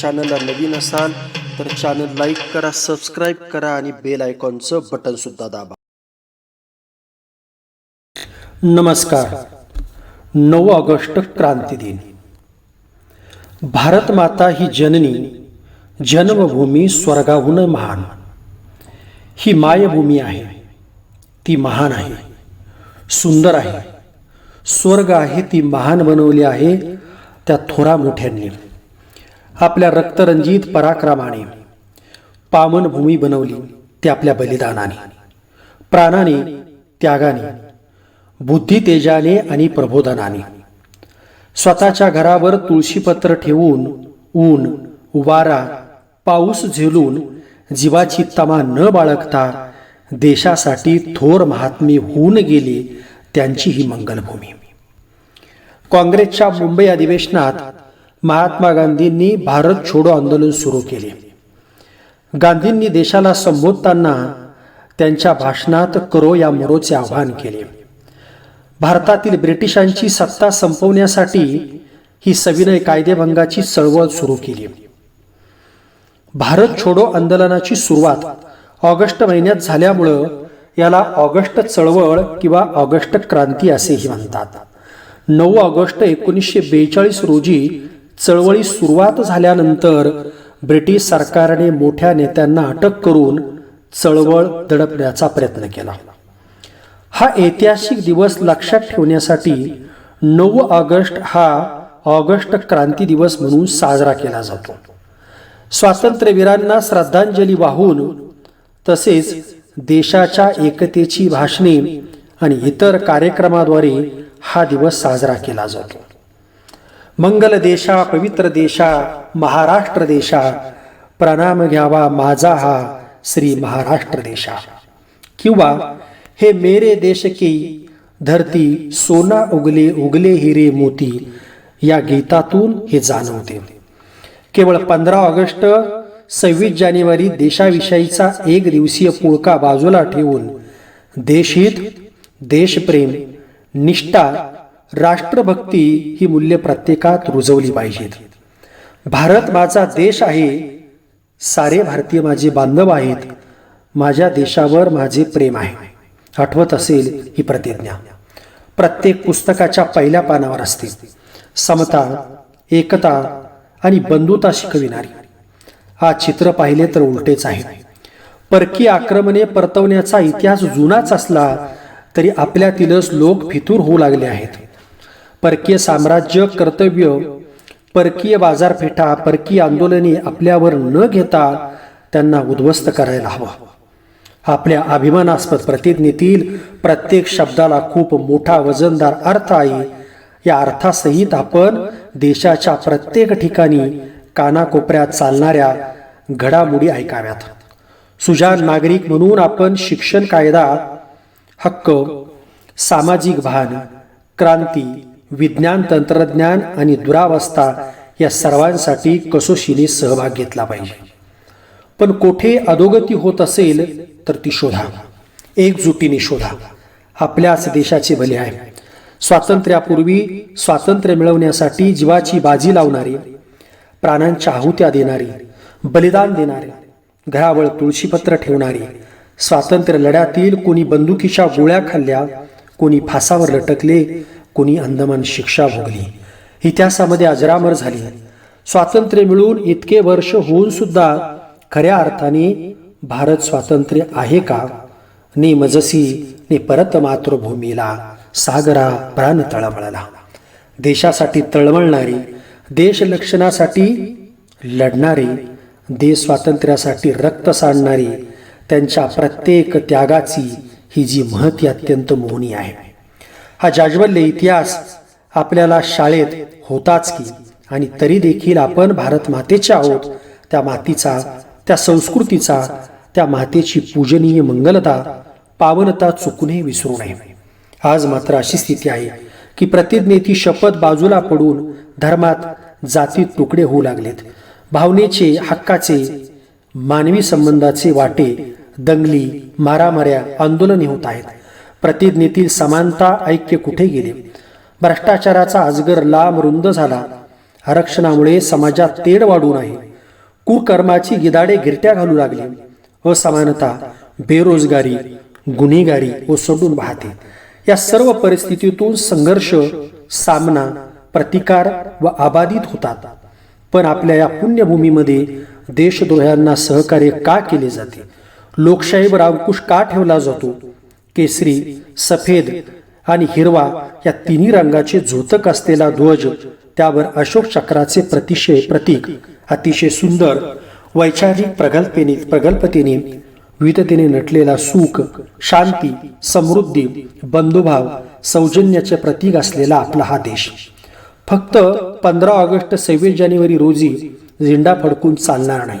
चॅनलला नवीन असाल तर चॅनल लाईक करा सबस्क्राईब करा आणि बेल आयकॉनचं बटनसुद्धा दाबा. नमस्कार. नऊ ऑगस्ट क्रांती दिन. भारत माता ही जननी जन्मभूमी स्वर्गाहून महान. ही मायभूमी आहे. ती महान आहे. सुंदर आहे. स्वर्ग आहे ती महान बनवली आहे त्या थोरा मोठ्यांनी. आपल्या रक्तरंजित पराक्रमाने पावन भूमी बनवली ते आपल्या बलिदानाने. प्राणाने त्यागाने बुद्धी तेजाने आणि प्रबोधनाने. स्वतःच्या घरावर तुळशीपत्र ठेवून ऊन वारा पाऊस झेलून जीवाची तमा न बाळगता देशासाठी थोर महात्मे होऊन गेले त्यांची ही मंगलभूमी. काँग्रेसच्या मुंबई अधिवेशनात महात्मा गांधींनी भारत छोडो आंदोलन सुरू केले. गांधींनी देशाला संबोधताना त्यांच्या भाषणात करो या मरोचे आवाहन केले. भारतातील ब्रिटिशांची सत्ता संपवण्यासाठी ही सविनय कायदेभंगाची चळवळ सुरू केली. भारत छोडो आंदोलनाची सुरुवात ऑगस्ट महिन्यात झाल्यामुळं याला ऑगस्ट चळवळ किंवा ऑगस्ट क्रांती असेही म्हणतात. नऊ ऑगस्ट एकोणीसशे बेचाळीस रोजी चळवळी सुरुवात झाल्यानंतर ब्रिटिश सरकारने मोठ्या नेत्यांना अटक करून चळवळ दडपण्याचा प्रयत्न केला. हा ऐतिहासिक दिवस लक्षात ठेवण्यासाठी नऊ ऑगस्ट हा ऑगस्ट क्रांती दिवस म्हणून साजरा केला जातो. स्वातंत्र्यवीरांना श्रद्धांजली वाहून तसेच देशाच्या एकतेची भाषणे आणि इतर कार्यक्रमाद्वारे हा दिवस साजरा केला जातो. मंगल देशा पवित्र देशा महाराष्ट्र देशा प्रणाम घ्यावा माझा हा श्री महाराष्ट्र देशा किंवा हे मेरे देश की धरती सोना उगले उगले हिरे मोती या गीतातून हे जाणवते. केवळ पंधरा ऑगस्ट सव्वीस जानेवारी देशाविषयीचा एक दिवसीय पुळका बाजूला ठेवून देशहित देशप्रेम निष्ठा राष्ट्रभक्ती ही मूल्य प्रत्येकात रुजवली पाहिजेत. भारत माझा देश आहे. सारे भारतीय माझे बांधव आहेत. माझ्या देशावर माझे प्रेम आहे. आठवत असेल ही प्रतिज्ञा. प्रत्येक पुस्तकाच्या पहिल्या पानावर असते. समता एकता आणि बंधुता शिकविणारी. हा चित्र पाहिले तर उलटेच आहे. परकी आक्रमणे परतवण्याचा इतिहास जुनाच असला तरी आपल्यातीलच लोक फितूर होऊ लागले आहेत. परकीय साम्राज्य कर्तव्य परकीय बाजारपेठा परकीय आंदोलने आपल्यावर न घेता त्यांना उद्ध्वस्त करायला हवं. आपल्या अभिमानास्पद प्रतिज्ञेतील प्रत्येक शब्दाला खूप मोठा वजनदार अर्थ आहे. या अर्थासहित आपण देशाच्या प्रत्येक ठिकाणी कानाकोपऱ्यात चालणाऱ्या घडामोडी ऐकाव्यात. सुजान नागरिक म्हणून आपण शिक्षण कायदा हक्क सामाजिक भान क्रांती विज्ञान तंत्रज्ञान आणि दुरावस्था या सर्वांसाठी कसोशीने सहभाग घेतला पाहिजे. पण कोठे अधोगती होत असेल तर ती शोधा. एकजुटीने शोधा. आपल्याच देशाचे भले आहे. स्वातंत्र्यापूर्वी स्वातंत्र्य मिळवण्यासाठी जीवाची बाजी लावणारी प्राणांच्या आहुत्या देणारी बलिदान देणारे घरावर तुळशीपत्र ठेवणारी स्वातंत्र्य लढ्यातील कोणी बंदुकीच्या गोळ्या खाल्ल्या कोणी फासावर लटकले कुणी अंदमान शिक्षा भोगली. इतिहासामध्ये अजरामर झाली. स्वातंत्र्य मिळून इतके वर्ष होऊन सुद्धा खऱ्या अर्थाने भारत स्वातंत्र्य आहे का? ने मजसी ने परत मातृभूमीला सागरा प्राण तळमळला. देशासाठी तळमळणारी देश लक्षणासाठी लढणारी देश स्वातंत्र्यासाठी रक्त सांडणारी त्यांच्या प्रत्येक त्यागाची ही जी महती अत्यंत मोहनी आहे. हा जाज्वल्य इतिहास आपल्याला शाळेत होताच की. आणि तरी देखील आपण भारत मातेचे आहोत. त्या मातीचा त्या संस्कृतीचा त्या मातेची पूजनीय मंगलता पावनता चुकूनही विसरू नये. आज मात्र अशी स्थिती आहे की प्रतिज्ञेची शपथ बाजूला पडून धर्मात जातीत तुकडे होऊ लागलेत. भावनेचे हक्काचे मानवी संबंधाचे वाटे दंगली मारामाऱ्या आंदोलने होत आहेत. प्रतिज्ञेतील समानता ऐक्य कुठे गेले? भ्रष्टाचाराचा अजगर लांब रुंद झाला. आरक्षणामुळे समाजात तेढ वाढून आहे. कुकर्माची गिदाडे गिरट्या घालू लागली. असमानता बेरोजगारी गुन्हेगारी ओसंडून वाहते या सर्व परिस्थितीतून संघर्ष सामना प्रतिकार व अबाधित होतात. पण आपल्या या पुण्यभूमीमध्ये देशद्रोह्यांना सहकार्य का केले जाते? लोकशाहीवर अंकुश का ठेवला जातो? केसरी सफेद आणि हिरवा या तिन्ही रंगाचे झोतक असलेला ध्वज त्यावर अशोक चक्राचे प्रतिशय प्रतीक अतिशय सुंदर वैचारिक प्रगल्पेने प्रगल्पतेने विविधतेने नटलेला सुख शांती समृद्धी बंधुभाव सौजन्याचे प्रतीक असलेला आपला हा देश. फक्त पंधरा ऑगस्ट सव्वीस जानेवारी रोजी झेंडा फडकून चालणार नाही.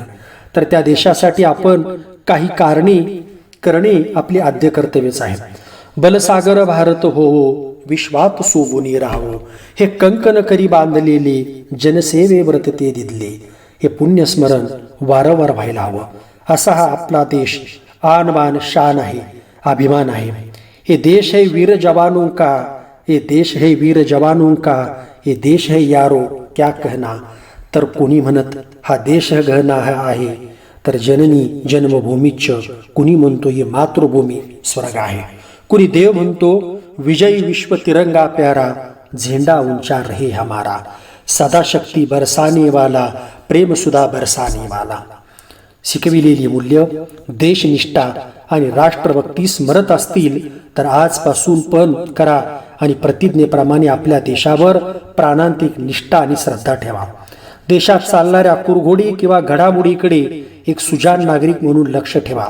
तर त्या देशासाठी आपण काही कारणे करणे आपले आद्य कर्तव्यच आहे बलसागर भारत हो हो विश्वात सोबुनी राहो. हे कंकण करी बांधलेले जनसेवे व्रत ते दिदले. हे पुण्यस्मरण वारंवार व्हायला हवं. असा हा आपला देश आनबान शान आहे अभिमान आहे. हे देश है वीर जवानों का हे देश है वीर जवानों का हे देश है यारो क्या कहना. तर कोणी म्हणत हा देश गहना आहे तर जननी जन्मभूमीच कुणी म्हणतो ही मातृभूमी स्वर्ग आहे. कुणी देव म्हणतो विजयी विश्व तिरंगा प्यारा झेंडा उंचा रहे हमारा सदाशक्ती बरसाने वाला प्रेम बरसाने वाला शिकविलेली मूल्य देशनिष्ठा आणि राष्ट्रभक्ती स्मरत असतील तर आजपासून पण करा आणि प्रतिज्ञेप्रमाणे आपल्या देशावर प्राणांतिक निष्ठा आणि श्रद्धा ठेवा. देशात चालणाऱ्या कुरघोडी किंवा घडामोडीकडे एक सुजान नागरिक म्हणून लक्ष ठेवा.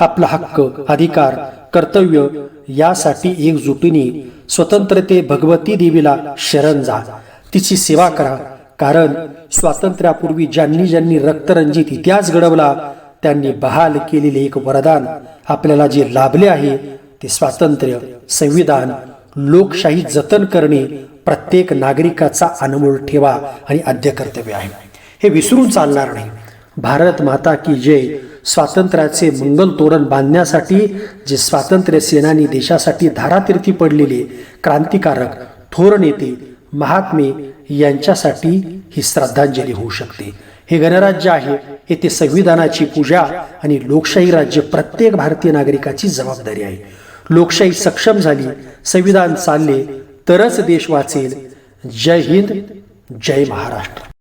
आपला हक्क अधिकार कर्तव्य यासाठी एकजुटीने स्वतंत्रते भगवती देवीला शरण जा. तिची सेवा करा. कारण स्वातंत्र्यापूर्वी ज्यांनी ज्यांनी रक्तरंजित इतिहास घडवला त्यांनी बहाल केलेले एक वरदान आपल्याला जे लाभले आहे ते स्वातंत्र्य संविधान लोकशाही जतन करणे प्रत्येक नागरिकाचा अनमोल ठेवा आणि आद्य कर्तव्य आहे. हे विसरून चालणार नाही. भारत माता की जय स्वातंत्र्याचे मंगल तोरण बांधण्यासाठी जे स्वातंत्र्य सेनानी देशासाठी धारातीर्थी पडलेले क्रांतिकारक थोर नेते महात्मे यांच्यासाठी ही श्रद्धांजली होऊ शकते. हे गणराज्य आहे. येथे संविधानाची पूजा आणि लोकशाही राज्य प्रत्येक भारतीय नागरिकाची जबाबदारी आहे. लोकशाही सक्षम झाली संविधान चालले तरच देश वाचेल. जय हिंद जय महाराष्ट्र.